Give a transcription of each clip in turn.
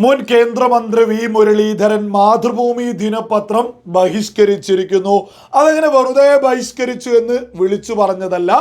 മുൻ കേന്ദ്രമന്ത്രി വി. മുരളീധരൻ മാതൃഭൂമി ദിനപത്രം ബഹിഷ്കരിച്ചിരിക്കുന്നു. അതങ്ങനെ വെറുതെ ബഹിഷ്കരിച്ചു എന്ന് വിളിച്ചു പറഞ്ഞതല്ല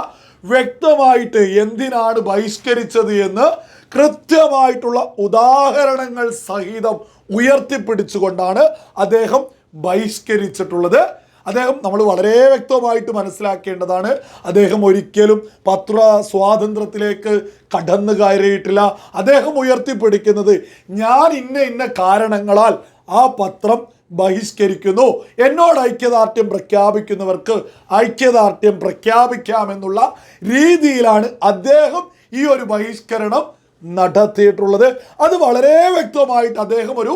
വ്യക്തമായിട്ട് എന്തിനാണ് ബഹിഷ്കരിച്ചത് എന്ന് കൃത്യമായിട്ടുള്ള ഉദാഹരണങ്ങൾ സഹിതം ഉയർത്തിപ്പിടിച്ചുകൊണ്ടാണ് അദ്ദേഹം ബഹിഷ്കരിച്ചിട്ടുള്ളത്. അദ്ദേഹം നമ്മൾ വളരെ വ്യക്തമായിട്ട് മനസ്സിലാക്കേണ്ടതാണ്. അദ്ദേഹം ഒരിക്കലും പത്ര സ്വാതന്ത്ര്യത്തിലേക്ക് കടന്നു കയറിയിട്ടില്ല. അദ്ദേഹം ഉയർത്തിപ്പിടിക്കുന്നത് ഞാൻ ഇന്ന ഇന്ന കാരണങ്ങളാൽ ആ പത്രം ബഹിഷ്കരിക്കുന്നു. എന്നോട് ഐക്യദാർഢ്യം പ്രഖ്യാപിക്കുന്നവർക്ക് ഐക്യദാർഢ്യം പ്രഖ്യാപിക്കാമെന്നുള്ള രീതിയിലാണ് അദ്ദേഹം ഈ ഒരു ബഹിഷ്കരണം നടത്തിയിട്ടുള്ളത്. അത് വളരെ വ്യക്തമായിട്ട് അദ്ദേഹം ഒരു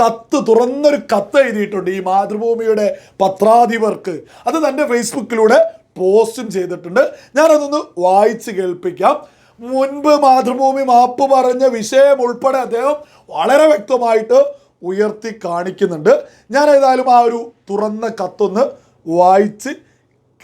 കത്ത് തുറന്നൊരു കത്ത് എഴുതിയിട്ടുണ്ട് ഈ മാതൃഭൂമിയുടെ പത്രാധിപർക്ക്. അത് തന്റെ ഫേസ്ബുക്കിലൂടെ പോസ്റ്റും ചെയ്തിട്ടുണ്ട്. ഞാനതൊന്ന് വായിച്ച് കേൾപ്പിക്കാം. മുൻപ് മാതൃഭൂമി മാപ്പ് പറഞ്ഞ വിഷയം ഉൾപ്പെടെ അദ്ദേഹം വളരെ വ്യക്തമായിട്ട് ഉയർത്തി കാണിക്കുന്നുണ്ട്. ഞാൻ ഏതായാലും ആ ഒരു തുറന്ന കത്തൊന്ന് വായിച്ച്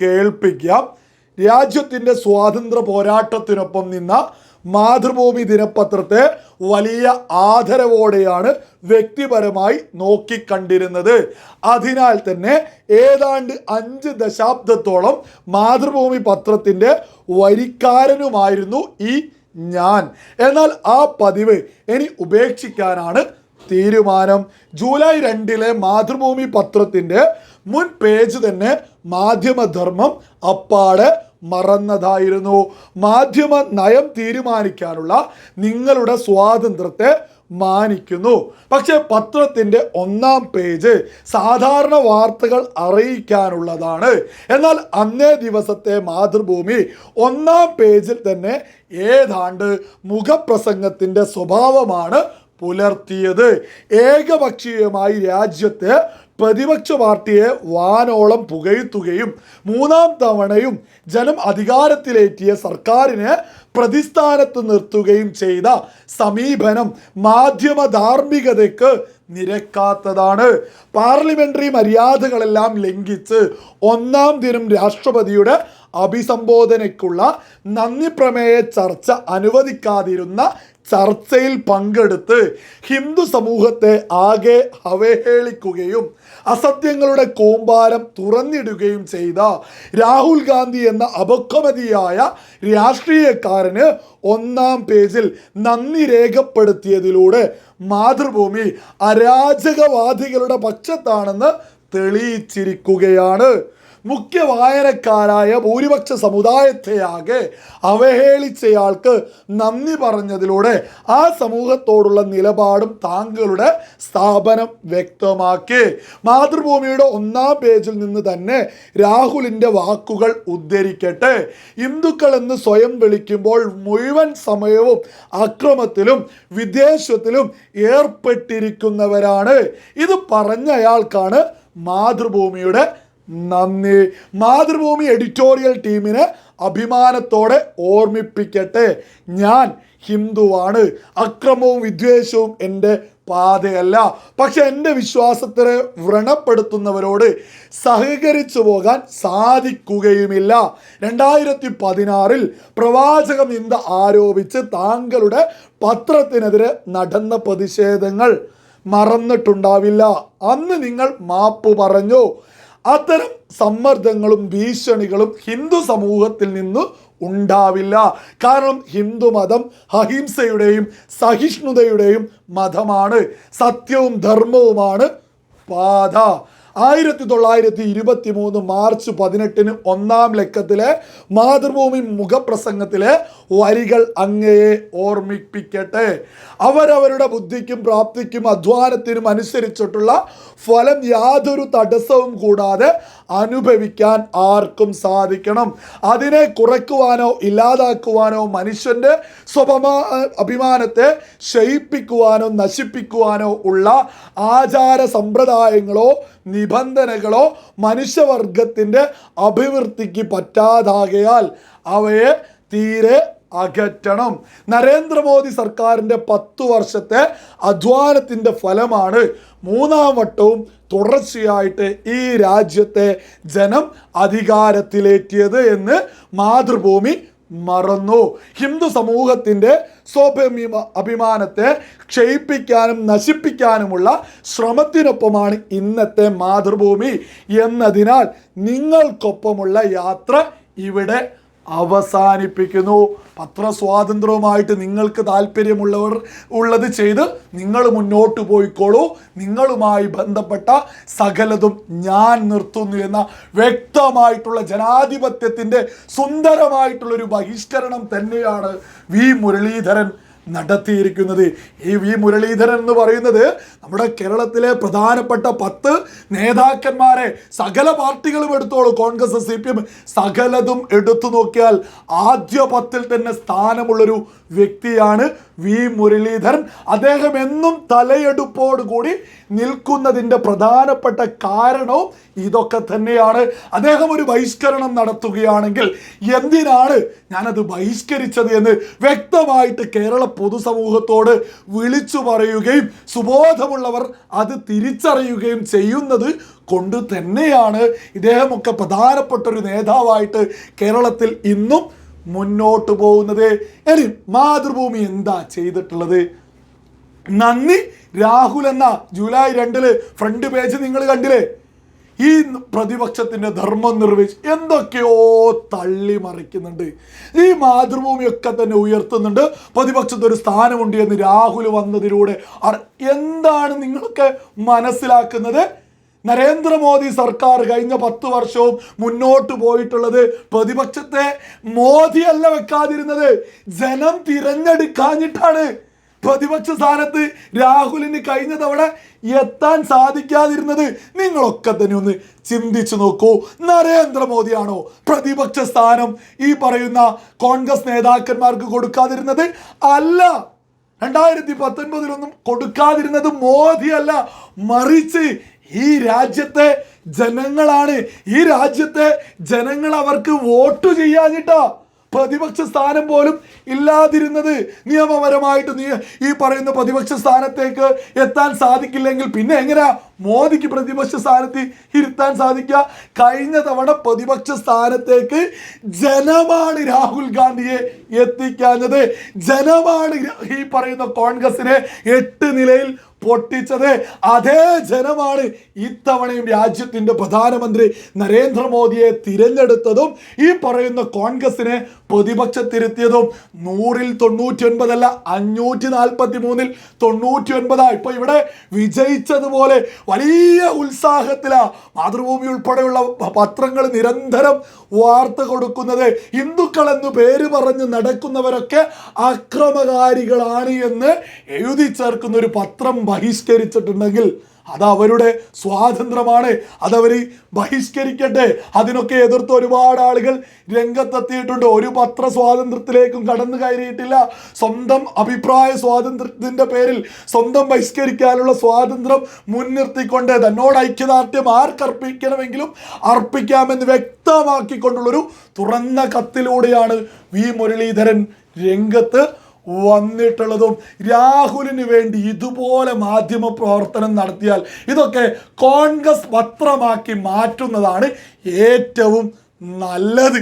കേൾപ്പിക്കാം. രാജ്യത്തിന്റെ സ്വാതന്ത്ര്യ പോരാട്ടത്തിനൊപ്പം നിന്ന മാതൃഭൂമി ദിനപത്രത്തെ വലിയ ആദരവോടെയാണ് വ്യക്തിപരമായി നോക്കിക്കണ്ടിരുന്നത്. അതിനാൽ തന്നെ ഏതാണ്ട് അഞ്ച് ദശാബ്ദത്തോളം മാതൃഭൂമി പത്രത്തിന്റെ വരിക്കാരനുമായിരുന്നു ഈ ഞാൻ. എന്നാൽ ആ പതിവ് ഇനി ഉപേക്ഷിക്കാനാണ് തീരുമാനം. ജൂലൈ രണ്ടിലെ മാതൃഭൂമി പത്രത്തിന്റെ മുൻ പേജ് തന്നെ മാധ്യമധർമ്മം അപ്പാടെ മറന്നതായിരുന്നു. മാധ്യമ നയം തീരുമാനിക്കാനുള്ള നിങ്ങളുടെ സ്വാതന്ത്ര്യത്തെ മാനിക്കുന്നു. പക്ഷേ പത്രത്തിന്റെ ഒന്നാം പേജ് സാധാരണ വാർത്തകൾ അറിയിക്കാനുള്ളതാണ്. എന്നാൽ അന്നേ ദിവസത്തെ മാതൃഭൂമി ഒന്നാം പേജിൽ തന്നെ ഏതാണ്ട് മുഖപ്രസംഗത്തിന്റെ സ്വഭാവമാണ് പുലർത്തിയത്. ഏകപക്ഷീയമായി രാജ്യത്തെ പ്രതിപക്ഷ പാർട്ടിയെ വാനോളം പുകഴ്ത്തുകയും മൂന്നാം തവണയും ജനം അധികാരത്തിലേറ്റിയ സർക്കാരിനെ പ്രതിസ്ഥാനത്ത് നിർത്തുകയും ചെയ്ത സമീപനം മാധ്യമ ധാർമ്മികതയ്ക്ക് നിരക്കാത്തതാണ്. പാർലമെന്ററി മര്യാദകളെല്ലാം ലംഘിച്ച് ഒന്നാം ദിനം രാഷ്ട്രപതിയുടെ അഭിസംബോധനയ്ക്കുള്ള നന്ദി പ്രമേയ ചർച്ച അനുവദിക്കാതിരുന്ന ചർച്ചയിൽ പങ്കെടുത്ത് ഹിന്ദു സമൂഹത്തെ ആകെ അവഹേളിക്കുകയും അസത്യങ്ങളുടെ കൂമ്പാരം തുറന്നിടുകയും ചെയ്ത രാഹുൽ ഗാന്ധി എന്ന അപക്വമതിയായ രാഷ്ട്രീയക്കാരന് ഒന്നാം പേജിൽ നന്ദി രേഖപ്പെടുത്തിയതിലൂടെ മാതൃഭൂമി അരാജകവാദികളുടെ പക്ഷത്താണെന്ന് തെളിയിച്ചിരിക്കുകയാണ്. മുഖ്യ വായനക്കാരായ ഭൂരിപക്ഷ സമുദായത്തെയാകെ അവഹേളിച്ചയാൾക്ക് നന്ദി പറഞ്ഞതിലൂടെ ആ സമൂഹത്തോടുള്ള നിലപാടും താങ്കളുടെ സ്ഥാപനം വ്യക്തമാക്കി. മാതൃഭൂമിയുടെ ഒന്നാം പേജിൽ നിന്ന് തന്നെ രാഹുലിന്റെ വാക്കുകൾ ഉദ്ധരിക്കട്ടെ. ഹിന്ദുക്കൾ എന്ന് സ്വയം വിളിക്കുമ്പോൾ മുഴുവൻ സമയവും അക്രമത്തിലും വിദേശത്തിലും ഏർപ്പെട്ടിരിക്കുന്നവരാണ്. ഇത് പറഞ്ഞയാൾക്കാണ് മാതൃഭൂമിയുടെ നന്ദി. മാതൃഭൂമി എഡിറ്റോറിയൽ ടീമിന് അഭിമാനത്തോടെ ഓർമ്മിപ്പിക്കട്ടെ. ഞാൻ ഹിന്ദുവാണ്. അക്രമവും വിദ്വേഷവും എന്റെ പാതയല്ല. പക്ഷെ എന്റെ വിശ്വാസത്തിനെ വ്രണപ്പെടുത്തുന്നവരോട് സഹകരിച്ചു പോകാൻ സാധിക്കുകയുമില്ല. രണ്ടായിരത്തി പതിനാറിൽ പ്രവാചകം നിന്ദ ആരോപിച്ച് താങ്കളുടെ പത്രത്തിനെതിരെ നടന്ന പ്രതിഷേധങ്ങൾ മറന്നിട്ടുണ്ടാവില്ല. അന്ന് നിങ്ങൾ മാപ്പ് പറഞ്ഞു. അത്തരം സമ്മർദ്ദങ്ങളും ഭീഷണികളും ഹിന്ദു സമൂഹത്തിൽ നിന്ന് ഉണ്ടാവില്ല. കാരണം ഹിന്ദു മതം അഹിംസയുടെയും സഹിഷ്ണുതയുടെയും മതമാണ്. സത്യവും ധർമ്മവുമാണ് പാത. ആയിരത്തി തൊള്ളായിരത്തി ഇരുപത്തി മൂന്ന് മാർച്ച് പതിനെട്ടിന് ഒന്നാം ലക്കത്തിലെ മാതൃഭൂമി മുഖപ്രസംഗത്തിലെ വരികൾ അങ്ങയെ ഓർമ്മിപ്പിക്കട്ടെ. അവരവരുടെ ബുദ്ധിക്കും പ്രാപ്തിക്കും അധ്വാനത്തിനും അനുസരിച്ചിട്ടുള്ള ഫലം യാതൊരു തടസ്സവും കൂടാതെ അനുഭവിക്കാൻ ആർക്കും സാധിക്കണം. അതിനെ കുറയ്ക്കുവാനോ ഇല്ലാതാക്കുവാനോ മനുഷ്യന്റെ സ്വഭമാ അഭിമാനത്തെ ക്ഷയിപ്പിക്കുവാനോ നശിപ്പിക്കുവാനോ ഉള്ള ആചാര സമ്പ്രദായങ്ങളോ നിബന്ധനകളോ മനുഷ്യവർഗത്തിന്റെ അഭിവൃദ്ധിക്ക് പറ്റാതാകയാൽ അവയെ തീരെ അകറ്റണം. നരേന്ദ്രമോദി സർക്കാരിന്റെ പത്തു വർഷത്തെ അധ്വാനത്തിന്റെ ഫലമാണ് മൂന്നാം വട്ടവും തുടർച്ചയായിട്ട് ഈ രാജ്യത്തെ ജനം അധികാരത്തിലേറ്റിയത് എന്ന് മാതൃഭൂമി മറന്നു. ഹിന്ദു സമൂഹത്തിന്റെ സ്വാഭിമ അഭിമാനത്തെ ക്ഷയിപ്പിക്കാനും നശിപ്പിക്കാനുമുള്ള ശ്രമത്തിനൊപ്പമാണ് ഇന്നത്തെ മാതൃഭൂമി. എന്നതിനാൽ നിങ്ങൾക്കൊപ്പമുള്ള യാത്ര ഇവിടെ അവസാനിപ്പിക്കുന്നു. പത്രസ്വാതന്ത്ര്യവുമായിട്ട് നിങ്ങൾക്ക് താല്പര്യമുള്ളവർ ഉള്ളത് ചെയ്ത് നിങ്ങൾ മുന്നോട്ട് പോയിക്കോളൂ. നിങ്ങളുമായി ബന്ധപ്പെട്ട സകലതും ഞാൻ നിർത്തുന്നു എന്ന വ്യക്തമായിട്ടുള്ള ജനാധിപത്യത്തിന്റെ സുന്ദരമായിട്ടുള്ളൊരു ബഹിഷ്കരണം തന്നെയാണ് വി മുരളീധരൻ. നടത്തിയിരിക്കുന്നത്. ഈ വി മുരളീധരൻ എന്ന് പറയുന്നത് നമ്മുടെ കേരളത്തിലെ പ്രധാനപ്പെട്ട പത്ത് നേതാക്കന്മാരെ സകല പാർട്ടികളും എടുത്തോളൂ. കോൺഗ്രസ് സി പി എം സകലതും എടുത്തു നോക്കിയാൽ ആദ്യ പത്തിൽ തന്നെ സ്ഥാനമുള്ളൊരു വ്യക്തിയാണ് വി മുരളീധരൻ. അദ്ദേഹം എന്നും തലയെടുപ്പോടുകൂടി നിൽക്കുന്നതിന്റെ പ്രധാനപ്പെട്ട കാരണവും ഇതൊക്കെ തന്നെയാണ്. അദ്ദേഹം ഒരു ബഹിഷ്കരണം നടത്തുകയാണെങ്കിൽ എന്തിനാണ് ഞാനത് ബഹിഷ്കരിച്ചത് എന്ന് വ്യക്തമായിട്ട് കേരള പൊതുസമൂഹത്തോട് വിളിച്ചു പറയുകയും സുബോധമുള്ളവർ അത് തിരിച്ചറിയുകയും ചെയ്യുന്നത് കൊണ്ട് തന്നെയാണ് ഇദ്ദേഹമൊക്കെ പ്രധാനപ്പെട്ട ഒരു നേതാവായിട്ട് കേരളത്തിൽ ഇന്നും മുന്നോട്ട് പോകുന്നത്. ഇനി മാതൃഭൂമി എന്താ ചെയ്തിട്ടുള്ളത്? നന്ദി രാഹുൽ എന്ന ജൂലൈ രണ്ടിൽ ഫ്രണ്ട് പേജ് നിങ്ങൾ കണ്ടില്ലേ? ഈ പ്രതിപക്ഷത്തിന്റെ ധർമ്മം നിർവഹിച്ച് എന്തൊക്കെയോ തള്ളി മറിക്കുന്നുണ്ട്. ഈ മാതൃഭൂമിയൊക്കെ തന്നെ ഉയർത്തുന്നുണ്ട്. പ്രതിപക്ഷത്ത് ഒരു സ്ഥാനമുണ്ട് എന്ന് രാഹുൽ വന്നതിലൂടെ. എന്താണ് നിങ്ങൾക്ക് മനസ്സിലാക്കുന്നത്? നരേന്ദ്രമോദി സർക്കാർ കഴിഞ്ഞ പത്ത് വർഷവും മുന്നോട്ട് പോയിട്ടുള്ളത് പ്രതിപക്ഷത്തെ മോദിയല്ല വെക്കാതിരുന്നത്. ജനം തിരഞ്ഞെടുക്കാഞ്ഞിട്ടാണ്. പ്രതിപക്ഷ സ്ഥാനത്ത് രാഹുലിന് കഴിഞ്ഞ തവണ എത്താൻ സാധിക്കാതിരുന്നത് നിങ്ങളൊക്കെ തന്നെ ഒന്ന് ചിന്തിച്ചു നോക്കൂ. നരേന്ദ്രമോദിയാണോ പ്രതിപക്ഷ സ്ഥാനം ഈ പറയുന്ന കോൺഗ്രസ് നേതാക്കന്മാർക്ക് കൊടുക്കാതിരുന്നത്? അല്ല. രണ്ടായിരത്തി പത്തൊൻപതിലൊന്നും കൊടുക്കാതിരുന്നത് മോദിയല്ല മറിച്ച് ഈ രാജ്യത്തെ ജനങ്ങളാണ്. ഈ രാജ്യത്തെ ജനങ്ങൾ അവർക്ക് വോട്ട് ചെയ്യാഞ്ഞിട്ടാ. പ്രതിപക്ഷ സ്ഥാനം പോലും ഇല്ലാതിരുന്നത് നിയമപരമായിട്ട് നീ ഈ പറയുന്ന പ്രതിപക്ഷ സ്ഥാനത്തേക്ക് എത്താൻ സാധിക്കില്ലെങ്കിൽ പിന്നെ എങ്ങനെയാ മോദിക്ക് പ്രതിപക്ഷ സ്ഥാനത്ത് ഇരുത്താൻ സാധിക്കുക. കഴിഞ്ഞ തവണ പ്രതിപക്ഷ സ്ഥാനത്തേക്ക് ജനമാണ് രാഹുൽ ഗാന്ധിയെ എത്തിക്കാഞ്ഞത്. ജനമാണ് ഈ പറയുന്ന കോൺഗ്രസിനെ എട്ട് നിലയിൽ പൊട്ടിച്ചത്. അതേ ജനമാണ് ഇത്തവണയും രാജ്യത്തിന്റെ പ്രധാനമന്ത്രി നരേന്ദ്രമോദിയെ തിരഞ്ഞെടുത്തതും ഈ പറയുന്ന കോൺഗ്രസിനെ പ്രതിപക്ഷത്തിരുത്തിയതും. നൂറിൽ തൊണ്ണൂറ്റി ഒൻപതല്ല അഞ്ഞൂറ്റി നാൽപ്പത്തി മൂന്നിൽ തൊണ്ണൂറ്റി ഒൻപതാണ് ഇപ്പോൾ ഇവിടെ വിജയിച്ചതുപോലെ വലിയ ഉത്സാഹത്തിലാ മാതൃഭൂമി ഉൾപ്പെടെയുള്ള പത്രങ്ങൾ നിരന്തരം വാർത്ത കൊടുക്കുന്നത്. ഹിന്ദുക്കൾ എന്ന് പേര് പറഞ്ഞ് നടക്കുന്നവരൊക്കെ അക്രമകാരികളാണ് എന്ന് എഴുതി ചേർക്കുന്ന ഒരു പത്രം ബഹിഷ്കരിച്ചിട്ടുണ്ടെങ്കിൽ അത് അവരുടെ സ്വാതന്ത്ര്യമാണ്. അതവർ ബഹിഷ്കരിക്കട്ടെ. അതിനൊക്കെ എതിർത്ത് ഒരുപാട് ആളുകൾ രംഗത്തെത്തിയിട്ടുണ്ട്. ഒരു പത്ര സ്വാതന്ത്ര്യത്തിലേക്കും കടന്നു കയറിയിട്ടില്ല. സ്വന്തം അഭിപ്രായ സ്വാതന്ത്ര്യത്തിന്റെ പേരിൽ സ്വന്തം ബഹിഷ്കരിക്കാനുള്ള സ്വാതന്ത്ര്യം മുൻനിർത്തിക്കൊണ്ട് തന്നോട് ഐക്യദാർഢ്യം ആർക്കർപ്പിക്കണമെങ്കിലും അർപ്പിക്കാമെന്ന് വ്യക്തമാക്കിക്കൊണ്ടുള്ളൊരു തുറന്ന കത്തിലൂടെയാണ് വി മുരളീധരൻ രംഗത്ത് വന്നിട്ടുള്ളതും രാഹുലിന് വേണ്ടി ഇതുപോലെ മാധ്യമ പ്രവർത്തനം നടത്തിയാൽ ഇതൊക്കെ കോൺഗ്രസ് പത്രമാക്കി മാറ്റുന്നതാണ് ഏറ്റവും നല്ലത്.